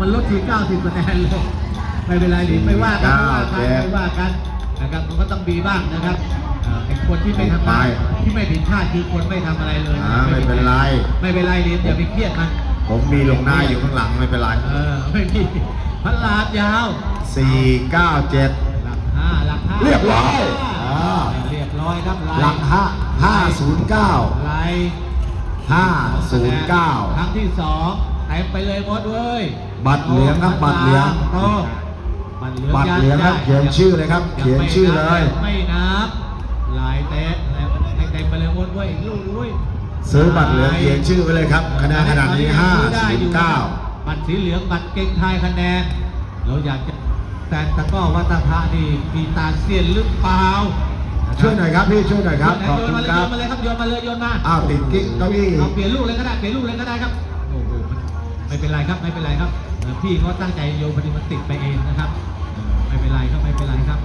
มันลดที90คะแนนเลยไม่เป็นไรดิไม่ว่ากันไม่ว่ากันเก้าเจ็ดไม่ว่ากันนะครับมันก็ต้องมีบ้างนะครับเอ่อไอ้คนที่ไม่ทำไปงานที่ไม่ผิดพลาดคือคนไม่ทำอะไรเลยอ่าไม่เป็นไร ไม่เป็นไรดิอย่าไปเครียดมันผมมีลงหน้าอยู่ข้างหลังไม่เป็นไรเออไม่มีพลาดยาวสี่เก้าเจ็ดหลักห้าหลักห้าเรียบร้อยอ่าอ่าเรียบร้อยครับไหลังห้าห้าศูนย์เก้าไล่ห้าศูนย์เก้าครั้งที่สองเต็มไปเลยหมดเว้ย บัตรเหลืองครับบัตรเหลือง โตบัตรเหลืองบัตรเหลืองครับได้เขียนชื่อเลยครับงเขียนไม่ชื่อเลย ไม่นับลายเตะให้เต็มไปเลยหมดเว้ยอีกลูกด้วยซื้อบัตรเหลืองเขียนชื่อไว้เลยครับคะแนนขนาดนี้ห้าซื้อได้ศูนอยู่ย์เก้าบัตรสีเหลืองบัตรเก่งไทยคะแนน เราอยากจะแต่ตะกร้อวัตพะนี่มีตาเซียนหรือเปล่าช่วยหน่อยครับพี่ช่วยหน่อยครับโยขอบนคุณมาเลยคโยรับนมาเลยครับโยนมาเลยโยนมาอ้าวติดกิ๊กเก้าอี้ เอาเปลี่ยนลูกเลยก็ได้เปลี่ยนลูกเลยก็ได้ครับโอ้โหมันไม่เป็นไรครับไม่เป็นไรครับเอ่อ พี่เขาตั้งใจโยนพอดีมันติดไปเองนะครับเออไม่เป็นไรครับไม่เป็นไรครับ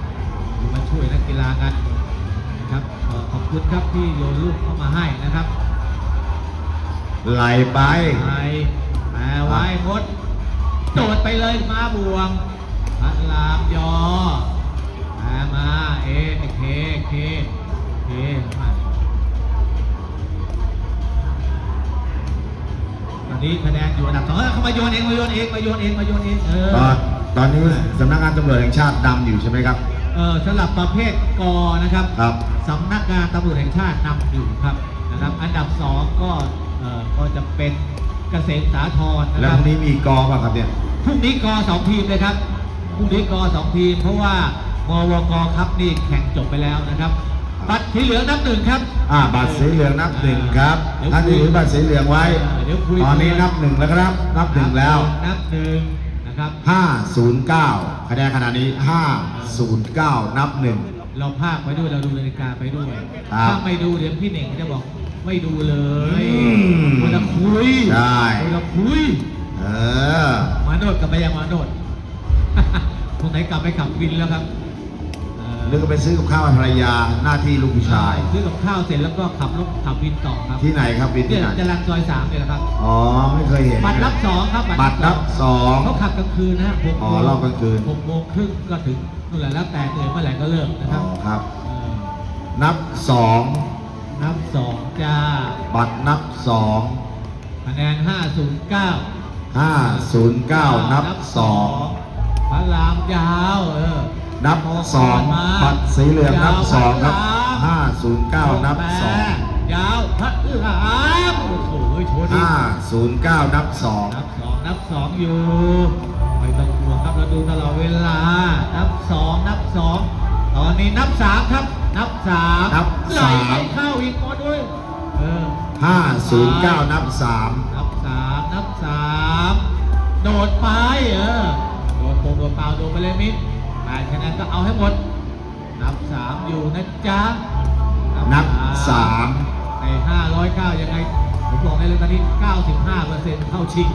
อยู่มาช่วยนักกีฬากันนะครับเอ่อขอบคุณครับที่โยนลูกเข้ามาให้นะครับ ไหลไปไปแปลไว้งดโดดไปเลยมาบวงพระรามยอแปลมาเอเคเคเคมา ตอนนี้คะแนนอยู่อันดับสองเอ้ยเขามาโยนเองมาโยนเองมาโยนเองมาโยนเองเออตอนตอนนี้สำนักงานตำรวจแห่งชาติดำอยู่ใช่ไหมครับ เออสำหรับประเภทกนะครับครับสำนักงานตำรวจแห่งชาตินำอยู่ครับนะครับ อันดับสองก็เออก็จะเป็นเกษตรสาธรนะแล้วคพรับรุ่งนี้มีกอป่ะครับเนี่ย พรุ่งนี้กสองทีมเลยครับพรุ่งนี้กสองทีม เพราะว่ามวกครับนี่แข่งจบไปแล้วนะครับ บัตรสีเหลืองนับหนึ่งครับ อ่าบัตรสีเหลืองนับหนึ่งครับเดี๋ยวท่านที่ถือบัตรสีเหลืองไว้ เดี๋ยวคุย ตอนนี้นับหนึ่งแล้วครับ นับหนึ่งแล้วนับหนึ่งนะครับ509คะแนนขณะนี้509นับหนึ่ง เราภาคไปด้วยเราดูนาฬิกาไปด้วยครับ ถ้าไม่ดูเดี๋ยวพี่เหน่งจะบอกไม่ดูเลยอืมเวลาคุยใช่เวลาคุย เออ มาโนดกลับไปยังมาโนด ตรงไหนกลับไปขับวินแล้วครับ เอ่อนึกว่าไปซื้อกับข้าวให้ภรรยาหน้าที่ลูกผู้ชาย ซื้อกับข้าวเสร็จแล้วก็ขับรถขับวินต่อครับที่ไหนครับวินเนี่ที่ยไหนจรัญซอยสามเนี่ยแหละครับ อ๋อไม่เคยเห็น บัตรรับสองครับบัตรรับสองเขาขับกลางคืนนะฮะหกอ๋อโมงรอบกลางคืน หกโมงครึ่งก็ถึงนู่นแหละแล้วแต่เหนื่อยเมื่อไหร่ก็เลิกนะคอ๋รัอบครับ เออนับสองนับสองจ้าบัตรนับสองคะแนนห้าศูนย์เก้า509นับสองพระรามยาวเออ นับสองมาบัตรสีเหลืองนับสองครับยาวพระราม509นับสองยาวพระรามโอ้โหโชว์ดี509นับสองนับสองนับสองอยู่ไม่ต้องกลัวครับเราดูตลอดเวลา นับสองนับสองตอนนี้นับสามครับ นับสามนับไหลสามไม่เข้าอีกหมดด้วยเออ509นับสามนับสามนับสามโดดไปเออโดดโปงโดดเปล่าโดดไปเลยมิด แปดคะแนนก็เอาให้หมด นับสามอยู่นะจ๊ะนับสามในห้าร้อยเก้ายังไง ผมบอกได้เลยตอนนี้เก้าสิบห้าเปอร์เซ็นต์เข้าชิง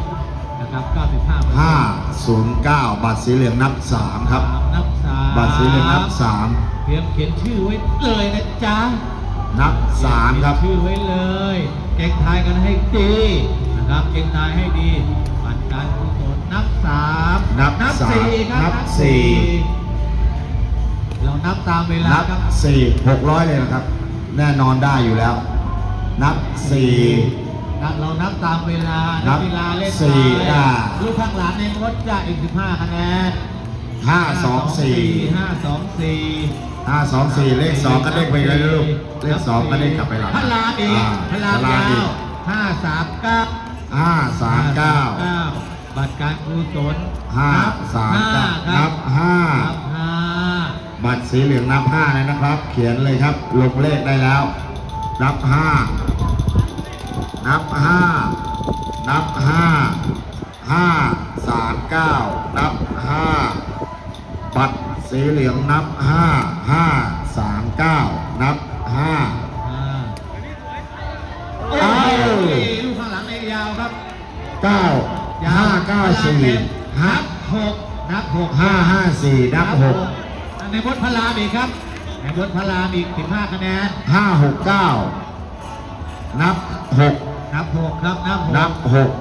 นะครับเก้าสิบห้าเปอร์เซ็นต์509บัตรสีเหลืองนับสามครับ นับสามบัตรสีเหลืองนับสามเตรียมเขียนชื่อไว้เลยนะจ๊ะ นับสามครับเขียนชื่อไว้เลย เก่งทายกันให้ดีนะครับ เก่งทายให้ดีปัดการกุศลนับสามนับนับสามสี่ครับ นับสี่เรา นับตามเวลานับครับสี่หกร้อยเลยนะครับ แน่นอนได้อยู่แล้ว นับสี่นับเรานับตามเวลานันับเวลาเล่นสี่ไปอ่าลูกข้างหลังในรถจะอีกสิบห้าคะแนนห้าสองสี่ห้าสองสี่ห้าสองสี่เลขสองก็เด้งไปเลยนะลูกเลขสองก็เด้งกลับไปหลังพระรามอีกอ่าพระรามพระรามยาอีวกห้าสามเก้าห้าสามเก้าบัตรการกุศลห้านับสามเก้าห้นับห้านั บห้าบัตรสีเหลืองนับห้าเลยนะครับ เขียนเลยครับ ลงเลขได้แล้ว นับห้านับห้านับห้าห้าสามเก้านับห้าบัตรสีเหลืองนับห้าห้าสามเก้านับห้าห้าเอ้าลูกข้างหลังในยาวครับเก้าห้าเก้าสี่ห้านับหกนับหกห้าห้าสี่นับหก ในบทพระรามอีกครับในบทพระรามอีก 15 คะแนน ห้าหกเก้านับหกนับหกครับนับหก นับหก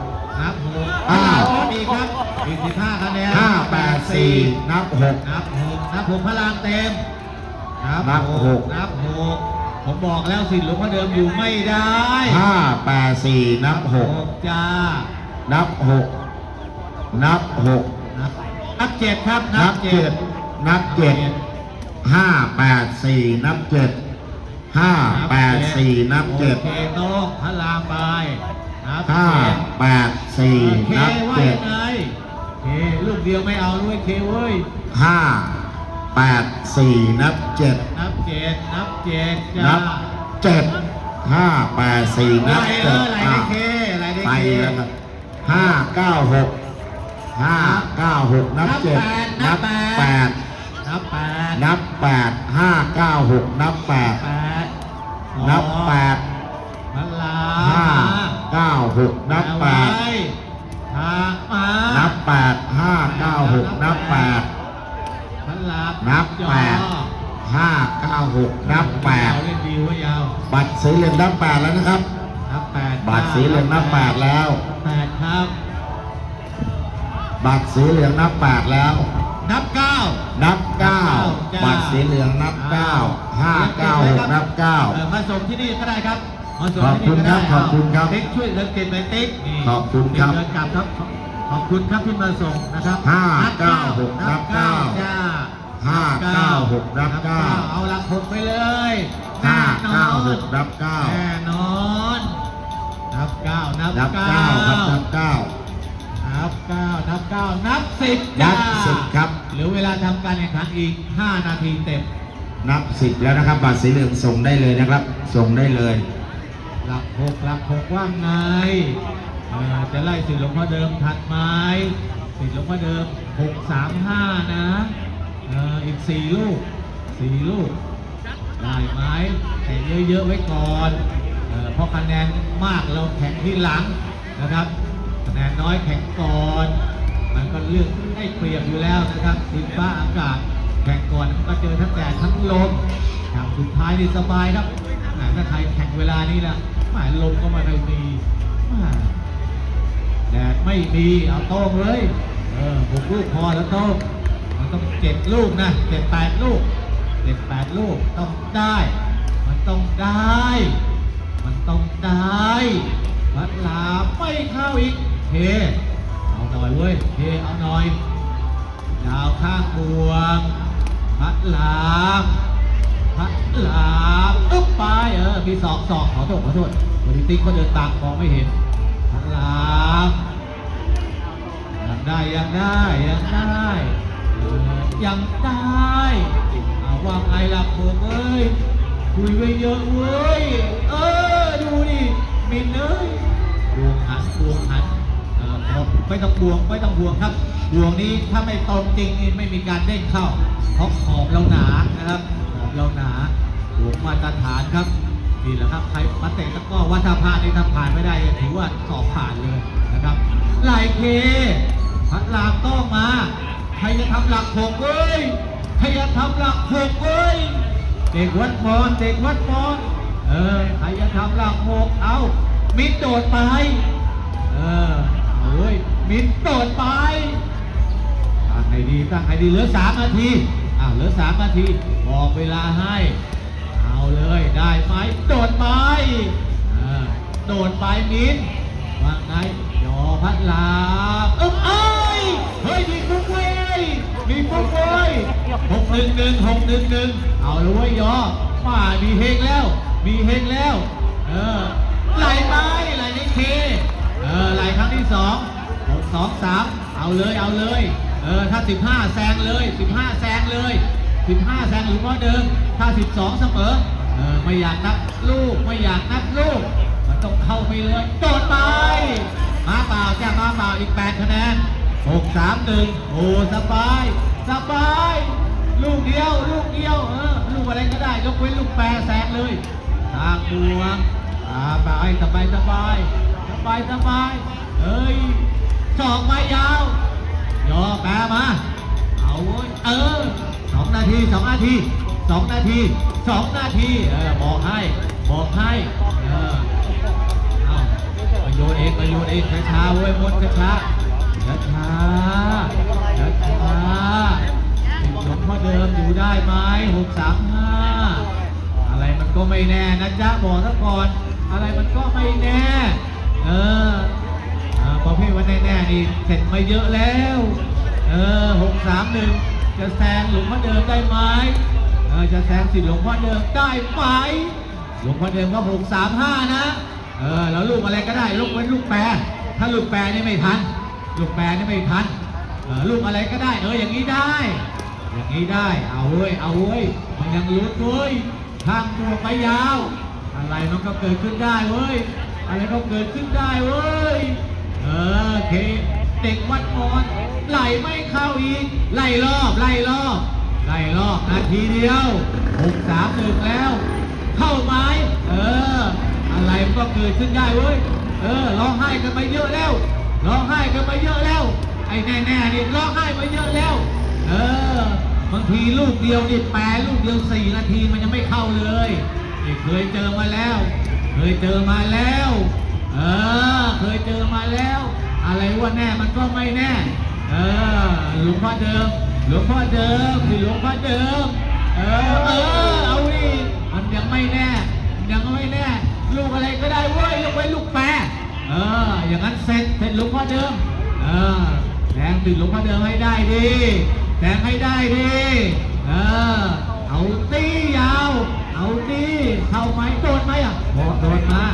นับหกอ้าว อีกครับอีกสิบห้าคะแนนห้าแปดสี่นับหก นับหกนับหกพลังเต็มนับหก นับหกผมบอกแล้วสิทธิ์หลวงพ่อเดิมอยู่ไม่ได้ห้าแปดสี่นับหกจ้า นับหกนับหกนับนับเจ็ดครับนับเจ็ด นับเจ็ดห้าแปดสี่นับเจ็ดห้าแปดสี่นับเจ็ดโอเคโน้องพระรามไปนับห้าเจ็ดแปดสี่เคนับว่าเจ็ดยังไงเคลูกเดียวไม่เอาด้วยเคเว้ย ห้าแปดสี่นับเจ็ดนับเจ็ดนับเจ็ดนัจ้าบเจ็ดห้าแปดสี่นับเอเจ็ดอไหลอ่ได้เคไหลได้ไปเคแล้วครับห้าเก้าหกห้าเก้าหกนับเจ็ดนับแปด นับแปดนับแปดห้าเก้าหกนับแปดแปดนับแปดพระรามห้าเก้าหกนับแปดทางมานับแปดห้าเก้าหกนับแปดพระรามนับจอแปดห้าเก้าหกนับแปดยาวเล่นดีว่ายาวบัตรสีเหลืองนับแปดแล้วนะครับนับแปดบัตรสีเหลืองนับแปดแล้วแปดครับบัตรสีเหลืองนับแปดแล้ว นับเก้านับเก้าจ้าบัตรสีเหลืองนับเก้าห้าเก้าหกนับเก้าออมาส่งที่นี่ก็ได้ครับมาส่งขอบที่คุณนี่ก็ได้ครับขอบคุณครับติ๊กช่วยเดินเก็บไปติ๊กนี่ขอบคุณครับติ๊กเดินกลับครับขอบคุณครับที่มาส่งนะครับห้านับเก้าหกนับเก้าจ้าห้าเก้าหกนับเก้าเอาหลักหกไปเลยห้าแน่นอนเก้าหกนับเก้าแน่นอนนับเก้านับนับเก้าครับนับเก้า นับเก้านับเก้านับสิบนัจ้าบสิบครับ เหลือเวลาทำการแข่งขันอีก 5 นาทีเต็ม นับสิบแล้วนะครับบัตรสีเหลืองส่งได้เลยนะครับ ส่งได้เลย หลักหกหลักหกว่าไงเอ่อจะไล่สิทธิ์หลวงพ่อเดิมทันไหมสิทธิ์หลวงพ่อเดิมหกสามห้านะเอ่ออีกสี่ลูกสี่ลูกได้ไหมแต่เยอะๆไว้ก่อนเอ่อเพราะคะแนนมากเราแข่งที่หลังนะครับ คะแนนน้อยแข่งก่อน มันก็เลือกได้เปรียบอยู่แล้วนะครับดินฟ้าอากาศแข่งก่อนมันก็เจอทั้งแดดทั้งลมอย่างสุดท้ายนี่สบายครับแหมถ้าใครแข่งเวลานี้นะหมายลมก็มาได้มีแหม่แดดไม่มีเอาโต้งเลยเออหกลูกพอแล้วโต้งมันต้องเจ็ดลูกนะเจ็ดแปดลูกเจ็ดแปดลูกต้องได้ มันต้องได้ มันต้องได้พัดลาไม่เข้าอีก เทเอาหน่อยเว้ยเทเอาหน่อยดาวข้างบวงพัดลามพัดลามอึ๊บไปเออมีสองสองขอโทษขอโทษบริติ๊กก็เดินตามมองไม่เห็นพัดลามยังได้ยังได้ยังได้ยังได้เอาว่าไงล่ะโคกเอ้ยคุยไว้เยอะเว้ยเออดูดิมินเอ้ย ไม่ต้องบวงไม่ต้องบวงครับบวงนี้ถ้าไม่ตรงจริงนี่ไม่มีการเด้งเข้าเพราะขอบเราหนานะครับขอบเราหนาบวงมาตรฐานครับนี่แหละครับใครมาเตะตะก้อวัฒนพาดนี่ถ้าผ่านไม่ได้ถือว่าสอบผ่านเลยนะครับไหลเคพัดลามต้องมาใครจะทำหลักหกเว้ยใครจะทำหลักหกเว้ยเด็กวัดมอนเด็กวัดมอนเออใครจะทำหลักหกเอามินโดดไปเออโอ้ย มินโดดไปตั้งให้ดีตั้งให้ดีเหลือสามนาทีอ่าเหลือสามนาที บอกเวลาให้ เอาเลยได้ไหมโดดไปโดดไปมินว่าไงยอพัดลาเอ้ยเอ้ยเฮ้ยมีฟุกเว้ยมีฟุกเว้ยหกหนึ่งหนึ่งหกหนึ่งหนึ่งเอาเลยเว้ยยอมามีเฮงแล้ว มีเฮงแล้ว เออไหลไปไหลในเคเออไหลครั้งที่สอง สองสามเอาเลยเอาเลย เออถ้าสิบห้าแซงเลยสิบห้าแซงเลยสิบห้าแซงหรือว่าเดิมถ้าสิบสองเสมอ เออไม่อยากนับลูกไม่อยากนับลูก มันต้องเข้าไปเลยโดดไป มาเปล่าจ้ามาเปล่าอีกแปดคะแนนหกสามหนึ่งโอ้สบาย สบาย ลูกเดียว ลูกเดียว เออ ลูกอะไรก็ได้ ยกเว้นลูกแปรแซงเลยทาบวงอ่าไปสบายสบายสบายสบายเอ้ย สองไม้ยาวยอแปมา เอาเว้เออสองนาทีสองนาทีสองนาทีสองนาทีเออบอกให้บอกให้เออเอาโยนเองก็โยนเองช้าๆเว้ยมดช้าๆช้าๆช้าๆหลวงพ่อเดิมอยู่ได้ไหมหกสามห้าอะไรมันก็ไม่แน่นะจ๊ะบอกซะก่อน อะไรมันก็ไม่แน่ เออ อ่าประเภทว่าแน่ๆนี่เสร็จมาเยอะแล้ว เออหกสามหนึ่งจะแซงหลวงพ่อเดิมได้ไหมเออจะแซงสิทธิ์หลวงพ่อเดิมได้ไหมหลวงพ่อเดิมก็หกสามห้านะ เออแล้วลูกอะไรก็ได้ลูกเว้นลูกแปรถ้าลูกแปรนี่ไม่ทัน ลูกแปรนี่ไม่ทันเออลูกอะไรก็ได้เอออย่างนี้ได้ อย่างนี้ได้เอาเว้ยเอาเว้ยมันยังลุ้นเว้ยทางตัวไปยาว อะไรมันก็เกิดขึ้นได้เว้ยอะไรก็เกิดขึ้นได้เว้ย เออโอเค เด็กวัดมอนไหลไม่เข้าอีก ไล่รอบไล่รอบไล่รอบนาทีเดียวหกสามหนึ่งแล้ว เข้าไหมเออ อะไรมันก็เกิดขึ้นได้เว้ย เออร้องไห้กันไปเยอะแล้วร้องไห้กันไปเยอะแล้ว ไอ้แน่ๆนี่ร้องไห้ไปเยอะแล้ว เออบางทีลูกเดียวนี่แปรลูกเดียวสี่นาทีมันยังไม่เข้าเลยเคยเจอมาแล้ว เคยเจอมาแล้ว เออ เคยเจอมาแล้ว อะไรว่าแน่มันก็ไม่แน่ เออหลวงพ่อเดิม หลวงพ่อเดิมคือหลวงพ่อเดิม เออเออเอาดิมันยังไม่แน่ยังไม่แน่ ลูกอะไรก็ได้เว้ยยกไว้ลูกแปรเออ อย่างนั้นเสร็จเสร็จหลวงพ่อเดิม เออแทงติดหลวงพ่อเดิมให้ได้ดิแทงให้ได้ดิเออเอาตียาว เอาตีเข้าไหมโดดไหมอะโดดโดดมา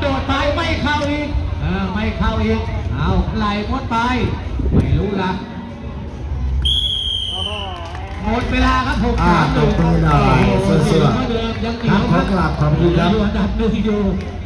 โดดไปไม่เข้าอีกเออไม่เข้าอีก เอาไหลหมดไป ไม่รู้ละหมดเวลาครับหกอ่าสามหนึ่งตบมือหน่อยโโสวยๆหลวงพ่อเดิมยังเหนียวครับขอกราบขอบคุณครับอยู่อันดับหนึ่งอยู่